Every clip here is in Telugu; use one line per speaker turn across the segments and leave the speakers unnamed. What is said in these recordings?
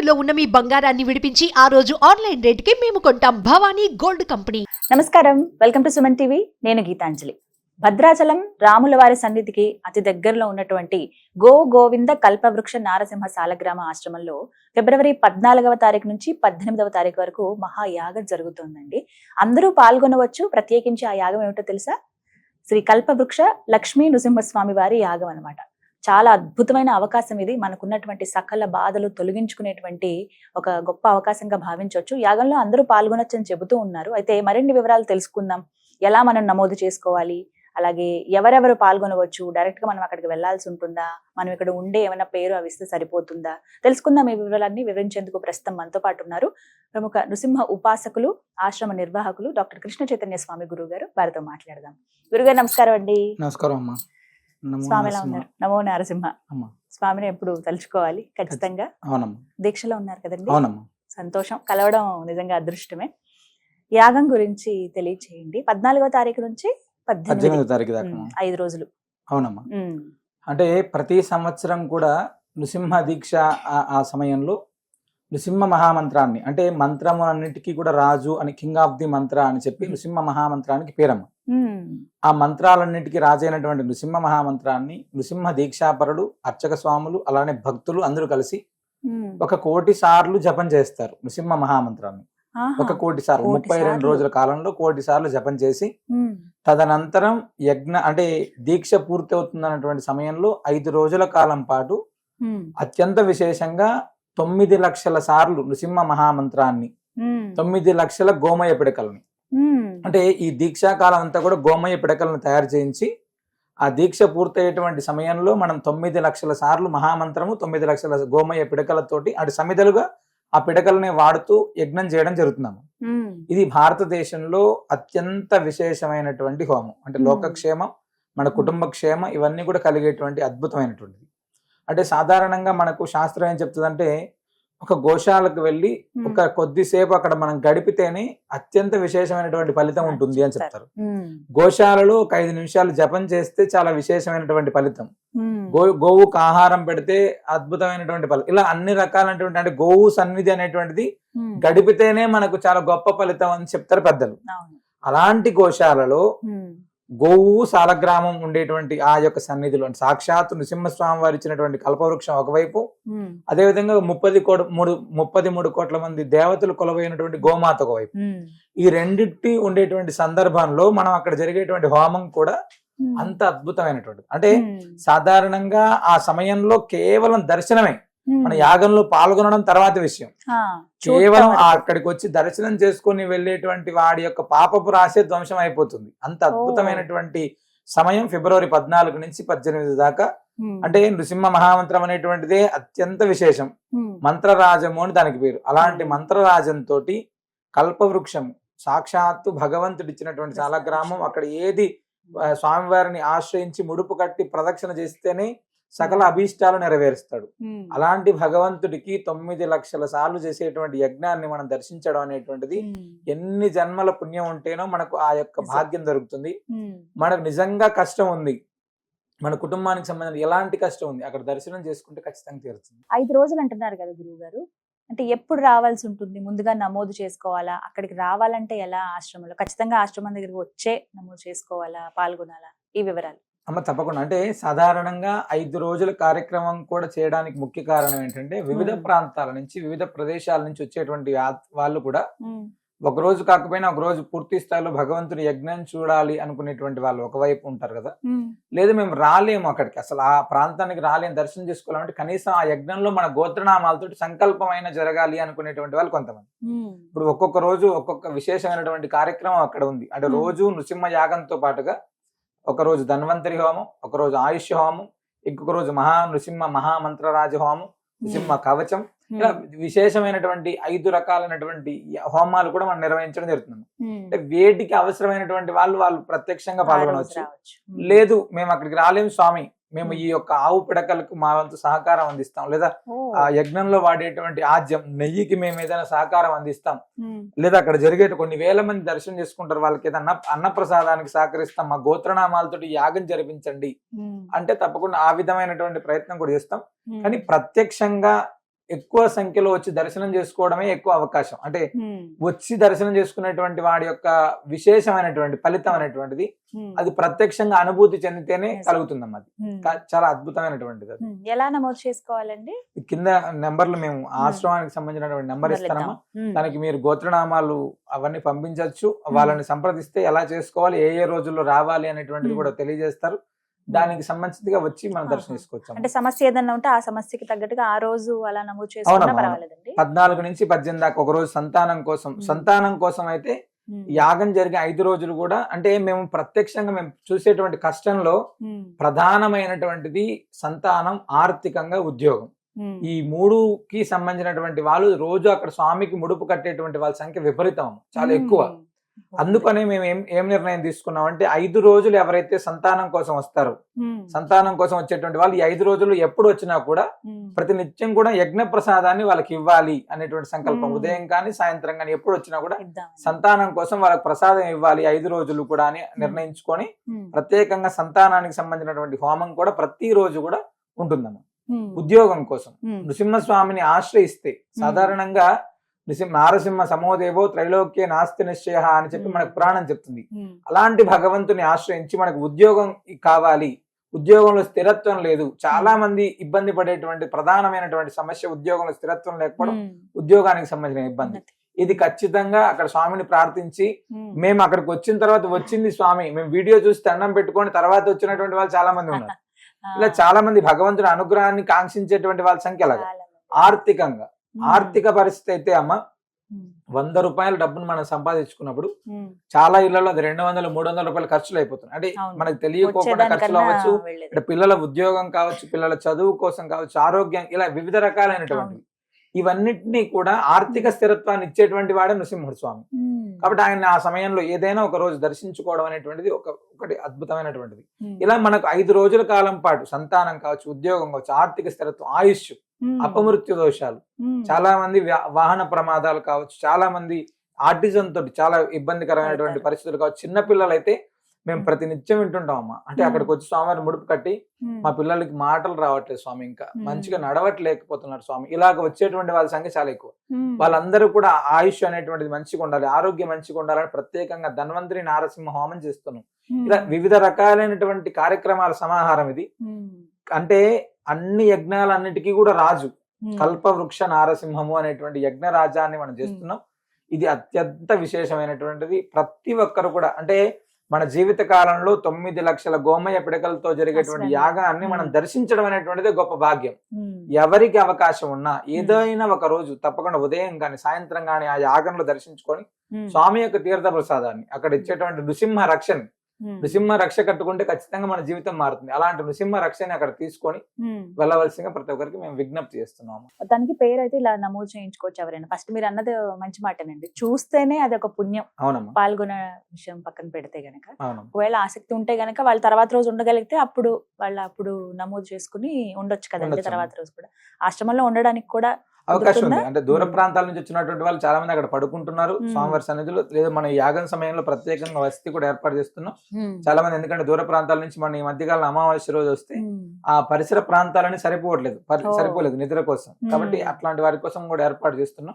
తాకట్టులో ఉన్న మీ బంగారాన్ని విడిపించి ఆ రోజు ఆన్లైన్ రేటుకి మేము కొంటాం. Bhavani gold company.
నమస్కారం. Welcome to Suman TV. నేను గీతాంజలి. భద్రాచలం రాముల వారి సన్నిధికి అతి దగ్గరలో ఉన్నటువంటి గో గోవింద కల్పవృక్ష నారసింహ సాలగ్రామ ఆశ్రమంలో ఫిబ్రవరి పద్నాలుగవ తారీఖు నుంచి పద్దెనిమిదవ తారీఖు వరకు మహాయాగం జరుగుతోందండి. అందరూ పాల్గొనవచ్చు. ప్రత్యేకించి ఆ యాగం ఏమిటో తెలుసా? శ్రీ కల్పవృక్ష లక్ష్మీ నృసింహస్వామి వారి యాగం అన్నమాట. చాలా అద్భుతమైన అవకాశం ఇది. మనకున్నటువంటి సకల బాధలు తొలగించుకునేటువంటి ఒక గొప్ప అవకాశంగా భావించవచ్చు యాగంలో అందరూ పాల్గొనొచ్చని చెబుతూ ఉన్నారు. అయితే మరిన్ని వివరాలు తెలుసుకుందాం. ఎలా మనం నమోదు చేసుకోవాలి? అలాగే ఎవరెవరు పాల్గొనవచ్చు? డైరెక్ట్గా మనం అక్కడికి వెళ్ళాల్సి ఉంటుందా? మనం ఇక్కడ ఉండే ఏమైనా పేరు అవిస్తే సరిపోతుందా? తెలుసుకుందాం ఈ వివరాలన్నీ వివరించేందుకు ప్రస్తుతం మనతో పాటు ఉన్నారు ప్రముఖ నృసింహ ఉపాసకులు ఆశ్రమ నిర్వాహకులు డాక్టర్ కృష్ణ చైతన్య స్వామి గురువు గారు వారితో మాట్లాడదాం. గురుగారు నమస్కారం అండి.
నమస్కారం అమ్మా.
స్వామి ఎలా
నరసింహ.
ఉన్నారు. నమో నరసింహ. స్వామిని ఎప్పుడు తలుచుకోవాలి ఖచ్చితంగా.
అవునమ్మా.
దీక్షలో ఉన్నారు కదండి.
అవునమ్మా.
సంతోషం. కలవడం నిజంగా అదృష్టమే. యాగం గురించి తెలియచేయండి. పద్నాలుగో తారీఖు నుంచి పద్దెనిమిది
తారీఖు దాకా
ఐదు రోజులు.
అవునమ్మా. అంటే ప్రతి సంవత్సరం కూడా నృసింహ దీక్ష ఆ- సమయంలో నృసింహ మహామంత్రాన్ని అంటే మంత్రములన్నిటికీ కూడా రాజు అని కింగ్ ఆఫ్ ది మంత్ర అని చెప్పి నృసింహ మహామంత్రానికి పేరమ్మ. ఆ మంత్రాలన్నిటికీ రాజైనటువంటి నృసింహ మహామంత్రాన్ని నృసింహ దీక్షాపరుడు అర్చక స్వాములు అలానే భక్తులు అందరూ కలిసి. ఒక కోటి సార్లు జపం చేస్తారు నృసింహ మహామంత్రాన్ని. ఒక కోటి సార్లు ముప్పై రెండు. రోజుల కాలంలో కోటి సార్లు జపం చేసి తదనంతరం యజ్ఞ అంటే దీక్ష పూర్తి అవుతుందన్నటువంటి సమయంలో ఐదు రోజుల కాలం పాటు అత్యంత విశేషంగా తొమ్మిది లక్షల సార్లు నృసింహ మహామంత్రాన్ని తొమ్మిది లక్షల గోమయ పిడకల్ని అంటే ఈ దీక్షా కాలం అంతా కూడా గోమయ పిడకలను తయారు చేయించి ఆ దీక్ష పూర్తయ్యేటువంటి సమయంలో మనం తొమ్మిది లక్షల సార్లు మహామంత్రము తొమ్మిది లక్షల గోమయ పిడకలతోటి అటు సమిధలుగా ఆ పిడకల్ని వాడుతూ యజ్ఞం చేయడం జరుగుతున్నాము. ఇది భారతదేశంలో అత్యంత విశేషమైనటువంటి హోమం. అంటే. లోకక్షేమం మన కుటుంబ క్షేమం ఇవన్నీ కూడా కలిగేటువంటి అద్భుతమైనటువంటిది. అంటే సాధారణంగా మనకు శాస్త్రం ఏం చెప్తుందంటే ఒక గోశాలకు వెళ్ళి ఒక కొద్దిసేపు అక్కడ మనం గడిపితేనే అత్యంత విశేషమైనటువంటి ఫలితం ఉంటుంది అని చెప్తారు. గోశాలలో ఒక ఐదు నిమిషాలు జపం చేస్తే చాలా విశేషమైనటువంటి ఫలితం. గో గోవుకు ఆహారం పెడితే అద్భుతమైనటువంటి ఫలితం. ఇలా అన్ని రకాలైనటువంటి అంటే గోవు సన్నిధి అనేటువంటిది గడిపితేనే మనకు చాలా గొప్ప ఫలితం అని చెప్తారు పెద్దలు. అలాంటి గోశాలలో గోవు సాలగ్రామం ఉండేటువంటి ఆ యొక్క సన్నిధిలో సాక్షాత్ నృసింహస్వామి వారు ఇచ్చినటువంటి కల్పవృక్షం ఒకవైపు అదేవిధంగా ముప్పది కోట మూడు ముప్పది మూడు కోట్ల మంది దేవతలు కొలవైనటువంటి గోమాత ఒకవైపు. ఈ రెండిటి ఉండేటువంటి సందర్భంలో మనం అక్కడ జరిగేటువంటి హోమం కూడా అంత అద్భుతమైనటువంటిది. అంటే సాధారణంగా ఆ సమయంలో కేవలం దర్శనమే. మన యాగంలో పాల్గొనడం తర్వాత విషయం. కేవలం. అక్కడికి వచ్చి దర్శనం చేసుకుని వెళ్ళేటువంటి వాడి యొక్క పాపపు రాశే ధ్వంసం అయిపోతుంది. అంత అద్భుతమైనటువంటి సమయం ఫిబ్రవరి పద్నాలుగు నుంచి పద్దెనిమిది దాకా. అంటే నృసింహ మహామంత్రం అనేటువంటిదే అత్యంత విశేషం. మంత్రరాజము అని దానికి పేరు. అలాంటి. మంత్రరాజంతో కల్పవృక్షం సాక్షాత్తు భగవంతుడు ఇచ్చినటువంటి చాలా గ్రామం. అక్కడ ఏది స్వామివారిని ఆశ్రయించి ముడుపు కట్టి ప్రదక్షిణ చేస్తేనే సకల అభీష్టాలు నెరవేరుస్తాడు. అలాంటి భగవంతుడికి తొమ్మిది లక్షల సార్లు చేసేటువంటి యజ్ఞాన్ని మనం దర్శించడం అనేటువంటిది ఎన్ని జన్మల పుణ్యం ఉంటేనో మనకు ఆ యొక్క భాగ్యం దొరుకుతుంది. మనకు నిజంగా కష్టం ఉంది. మన కుటుంబానికి సంబంధించిన ఎలాంటి కష్టం ఉంది అక్కడ దర్శనం చేసుకుంటే ఖచ్చితంగా తీరుతుంది.
ఐదు రోజులు అంటున్నారు కదా గురువు గారు అంటే ఎప్పుడు రావాల్సి ఉంటుంది? ముందుగా నమోదు చేసుకోవాలా? అక్కడికి రావాలంటే ఎలా ఆశ్రమంలో? ఖచ్చితంగా ఆశ్రమం దగ్గరికి వచ్చే నమోదు చేసుకోవాలా? పాల్గొనాలా? ఈ వివరాలు.
అమ్మ తప్పకుండా. అంటే సాధారణంగా ఐదు రోజుల కార్యక్రమం కూడా చేయడానికి ముఖ్య కారణం ఏంటంటే వివిధ. ప్రాంతాల నుంచి వివిధ ప్రదేశాల నుంచి వచ్చేటువంటి వాళ్ళు కూడా ఒక రోజు కాకపోయినా ఒక రోజు పూర్తి స్థాయిలో భగవంతుని యజ్ఞం చూడాలి అనుకునేటువంటి వాళ్ళు ఒకవైపు ఉంటారు కదా. లేదు మేము రాలేము అక్కడికి. అసలు ఆ ప్రాంతానికి రాలేము దర్శనం చేసుకోవాలంటే కనీసం ఆ యజ్ఞంలో మన గోత్రనామాలతో సంకల్పమైన జరగాలి అనుకునేటువంటి వాళ్ళు కొంతమంది. ఇప్పుడు ఒక్కొక్క రోజు ఒక్కొక్క విశేషమైనటువంటి కార్యక్రమం అక్కడ ఉంది. అంటే. రోజు నృసింహ యాగంతో పాటుగా ఒక రోజు ధన్వంతరి హోమం ఒక రోజు ఆయుష్ హోమం ఇంకొక రోజు మహా నృసింహ మహామంత్రరాజ హోమం నృసింహ కవచం. ఇలా విశేషమైనటువంటి ఐదు రకాలైనటువంటి హోమాలు కూడా మనం నిర్వహించడం జరుగుతుంది.
ఉమ్,
అంటే వేటికి అవసరమైనటువంటి వాళ్ళు వాళ్ళు ప్రత్యక్షంగా పాల్గొనవచ్చు. లేదు మేము అక్కడికి రాలేము స్వామి. మేము. ఈ యొక్క ఆవు పిడకలకు మా వంతు సహకారం అందిస్తాం. లేదా ఆ యజ్ఞంలో వాడేటువంటి ఆజ్యం నెయ్యికి మేము ఏదైనా సహకారం అందిస్తాం. లేదా అక్కడ జరిగే కొన్ని వేల మంది దర్శనం చేసుకుంటారు. వాళ్ళకి ఏదన్నా అన్నప్రసాదానికి సహకరిస్తాం. మా గోత్రనామాలతో యాగం జరిపించండి. అంటే తప్పకుండా ఆ విధమైనటువంటి ప్రయత్నం కూడా చేస్తాం. కానీ ప్రత్యక్షంగా ఎక్కువ సంఖ్యలో వచ్చి దర్శనం చేసుకోవడమే ఎక్కువ అవకాశం. అంటే వచ్చి దర్శనం చేసుకునేటువంటి వాడి యొక్క విశేషమైనటువంటి ఫలితం అనేటువంటిది అది ప్రత్యక్షంగా అనుభూతి చెందితేనే. కలుగుతుందమ్మా అది. కా- చాలా అద్భుతమైనటువంటిది అది.
ఎలా నమోదు చేసుకోవాలండి?
కింద నెంబర్లు మేము ఆశ్రమానికి సంబంధించినటువంటి నెంబర్ ఇస్తానమ్మా. దానికి మీరు గోత్రనామాలు అవన్నీ పంపించవచ్చు వాళ్ళని సంప్రదిస్తే ఎలా చేసుకోవాలి ఏ ఏ రోజుల్లో రావాలి అనేటువంటిది. కూడా తెలియజేస్తారు. దానికి సంబంధించిగా వచ్చి మనం దర్శనం
ఆహా.
చేసుకోవచ్చు
అంటే సమస్య ఏదన్నా ఉంటే ఆ సమస్యకి తగ్గట్టుగా ఆ రోజు అలా నమోదు చేసుకున్నా. పర్వాలేదండి.
పద్నాలుగు నుంచి పద్దెనిమిది దాకా ఒక రోజు సంతానం కోసం. సంతానం కోసం అయితే యాగం జరిగే ఐదు రోజులు కూడా అంటే మేము ప్రత్యక్షంగా మేము చూసేటువంటి కష్టంలో ప్రధానమైనటువంటిది సంతానం ఆర్థికంగా ఉద్యోగం. ఈ మూడుకి సంబంధించినటువంటి వాళ్ళు రోజు అక్కడ స్వామికి ముడుపు కట్టేటువంటి వాళ్ళ సంఖ్య విపరీతం చాలా ఎక్కువ. అందుకనే మేము ఏం ఏం నిర్ణయం తీసుకున్నాం అంటే ఐదు రోజులు ఎవరైతే సంతానం కోసం వస్తారో సంతానం కోసం వచ్చేటువంటి వాళ్ళు ఈ ఐదు రోజులు ఎప్పుడు వచ్చినా కూడా ప్రతి నిత్యం కూడా యజ్ఞ ప్రసాదాన్ని వాళ్ళకి ఇవ్వాలి అనేటువంటి సంకల్పం. ఉదయం కానీ సాయంత్రం కానీ ఎప్పుడు వచ్చినా కూడా. సంతానం కోసం వాళ్ళకి ప్రసాదం ఇవ్వాలి ఐదు రోజులు కూడా అని నిర్ణయించుకొని ప్రత్యేకంగా సంతానానికి సంబంధించినటువంటి హోమం కూడా ప్రతి రోజు కూడా ఉంటుందన్నమాట.
ఉమ్,
ఉద్యోగం కోసం. నృసింహస్వామిని ఆశ్రయిస్తే సాధారణంగా నృసింహ నారసింహ సమోదేవో త్రైలోక్య నాస్తి నిశ్చయ అని చెప్పి మనకు పురాణం చెప్తుంది. అలాంటి భగవంతుని ఆశ్రయించి మనకు ఉద్యోగం కావాలి. ఉద్యోగంలో స్థిరత్వం లేదు. చాలా మంది ఇబ్బంది పడేటువంటి ప్రధానమైనటువంటి సమస్య ఉద్యోగంలో స్థిరత్వం లేకపోవడం ఉద్యోగానికి సంబంధించిన ఇబ్బంది. ఇది ఖచ్చితంగా అక్కడ స్వామిని ప్రార్థించి మేము. అక్కడికి వచ్చిన తర్వాత వచ్చింది స్వామి. మేము వీడియో చూసి దండం పెట్టుకొని తర్వాత వచ్చినటువంటి వాళ్ళు చాలా మంది ఉన్నారు. ఇలా చాలా మంది భగవంతుని అనుగ్రహాన్ని కాంక్షించేటువంటి వాళ్ళ సంఖ్య అలాగా. ఆర్థికంగా. ఆర్థిక పరిస్థితి అయితే అమ్మ వంద రూపాయల డబ్బును మనం సంపాదించుకున్నప్పుడు చాలా ఇళ్ళలో అది రెండు వందలు మూడు వందల రూపాయలు ఖర్చులు అయిపోతున్నాయి అంటే. మనకు తెలియకోకుండా ఖర్చులు అవ్వచ్చు. అంటే పిల్లల ఉద్యోగం కావచ్చు పిల్లల చదువు కోసం కావచ్చు ఆరోగ్యం ఇలా వివిధ రకాలైనటువంటివి. ఇవన్నిటినీ కూడా ఆర్థిక స్థిరత్వాన్ని ఇచ్చేటువంటి వాడే నృసింహుడు స్వామి. కాబట్టి ఆయన ఆ సమయంలో ఏదైనా ఒక రోజు దర్శించుకోవడం అనేటువంటిది ఒక ఒకటి అద్భుతమైనటువంటిది. ఇలా మనకు ఐదు రోజుల కాలం పాటు సంతానం కావచ్చు ఉద్యోగం కావచ్చు ఆర్థిక స్థిరత్వం ఆయుష్ అపమృత్యు దోషాలు. చాలా మంది వాహన ప్రమాదాలు కావచ్చు చాలా మంది ఆర్టిజం తోటి చాలా ఇబ్బందికరమైనటువంటి. పరిస్థితులు కావచ్చు. చిన్న పిల్లలైతే మేము
మ్మ్.
ప్రతి నిత్యం వింటుంటాం అమ్మా. అంటే. అక్కడికి వచ్చి స్వామివారి ముడుపు కట్టి మా పిల్లలకి మాటలు రావట్లేదు స్వామి. ఇంకా. మంచిగా నడవట్లేకపోతున్నారు స్వామి. ఇలాగ వచ్చేటువంటి వాళ్ళ సంఖ్య చాలా ఎక్కువ. వాళ్ళందరూ కూడా ఆయుష్ అనేటువంటిది మంచిగా ఉండాలి ఆరోగ్యం మంచిగా ఉండాలని ప్రత్యేకంగా ధన్వంతరి నారసింహ హోమం చేస్తున్నాం. ఇలా వివిధ రకాలైనటువంటి కార్యక్రమాల సమాహారం ఇది. అంటే అన్ని యజ్ఞాలన్నిటికీ కూడా రాజు. కల్పవృక్ష నారసింహము అనేటువంటి యజ్ఞ రాజాన్ని మనం చేస్తున్నాం. ఇది అత్యంత విశేషమైనటువంటిది. ప్రతి ఒక్కరు కూడా అంటే మన జీవిత కాలంలో తొమ్మిది లక్షల గోమయ పిడకలతో జరిగేటువంటి. యాగాన్ని మనం. దర్శించడం అనేటువంటిది గొప్ప భాగ్యం. ఎవరికి అవకాశం ఉన్నా ఏదైనా ఒక రోజు తప్పకుండా ఉదయం కానీ సాయంత్రం కానీ ఆ యాగంలో దర్శించుకొని స్వామి యొక్క తీర్థ ప్రసాదాన్ని అక్కడ ఇచ్చేటువంటి నృసింహ రక్షని
ఉమ్,
నృసింహ రక్ష కట్టుకుంటే ఖచ్చితంగా మన జీవితం మారుతుంది. అలాంటి నృసింహ రక్షని అక్కడ తీసుకొని
ఉమ్.
వెళ్ళవలసిందిగా ప్రతి ఒక్కరికి మేము విజ్ఞప్తి చేస్తున్నాము.
దానికి పేరు అయితే ఇలా నమోదు చేయించుకోవచ్చు ఎవరైనా. ఫస్ట్ మీరు అన్నది మంచి మాటేనండి. చూస్తేనే అది ఒక పుణ్యం
అవునమ్మా.
పాల్గొనే విషయం పక్కన పెడితే గనక. ఒకవేళ ఆసక్తి ఉంటే గనక వాళ్ళు తర్వాత రోజు ఉండగలిగితే అప్పుడు వాళ్ళు అప్పుడు నమోదు చేసుకుని ఉండొచ్చు కదండి. తర్వాత రోజు కూడా. ఆశ్రమంలో ఉండడానికి కూడా
అవకాశం ఉంది? అంటే దూర. ప్రాంతాల నుంచి వచ్చినటువంటి వాళ్ళు చాలా మంది అక్కడ పడుకుంటున్నారు. స్వామివారి సన్నిధిలో లేదా మన యాగం సమయంలో ప్రత్యేకంగా వసతి కూడా ఏర్పాటు చేస్తున్నాం. చాలా మంది ఎందుకంటే దూర ప్రాంతాల నుంచి మన ఈ మధ్యకాలం అమావాస్య రోజు వస్తే ఆ పరిసర ప్రాంతాలని సరిపోవట్లేదు. సరిపోలేదు నిద్ర కోసం. కాబట్టి. అట్లాంటి వారి కోసం కూడా ఏర్పాటు చేస్తున్నాం.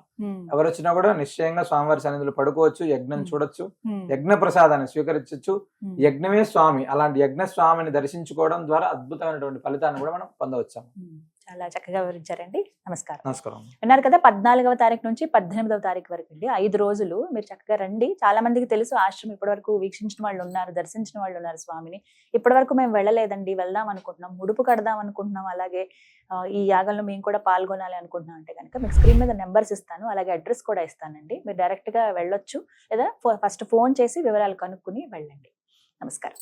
ఎవరు వచ్చినా కూడా నిశ్చయంగా స్వామివారి సన్నిధిలో పడుకోవచ్చు యజ్ఞం. చూడొచ్చు యజ్ఞ ప్రసాదాన్ని స్వీకరించవచ్చు యజ్ఞమే స్వామి. అలాంటి యజ్ఞ స్వామిని దర్శించుకోవడం ద్వారా అద్భుతమైనటువంటి ఫలితాన్ని కూడా మనం పొందవచ్చాము.
చాలా చక్కగా వివరించారండి. నమస్కారం.
నమస్కారం
విన్నారు కదా పద్నాలుగవ తారీఖు నుంచి పద్దెనిమిదవ తారీఖు వరకు అండి. ఐదు రోజులు మీరు చక్కగా రండి. చాలా మందికి తెలుసు ఆశ్రమం ఇప్పటి వరకు వీక్షించిన వాళ్ళు ఉన్నారు దర్శించిన వాళ్ళు ఉన్నారు స్వామిని. ఇప్పటి వరకు మేము వెళ్ళలేదండి వెళ్దాం అనుకుంటున్నాం ముడుపు కడదాం అనుకుంటున్నాం. అలాగే ఈ యాగంలో మేము కూడా పాల్గొనాలి అనుకుంటున్నాం అంటే కనుక మీకు స్క్రీన్ మీద నెంబర్స్ ఇస్తాను అలాగే అడ్రస్ కూడా ఇస్తానండి. మీరు డైరెక్ట్గా వెళ్ళొచ్చు లేదా ఫస్ట్ ఫోన్ చేసి వివరాలు కనుక్కుని వెళ్ళండి. నమస్కారం.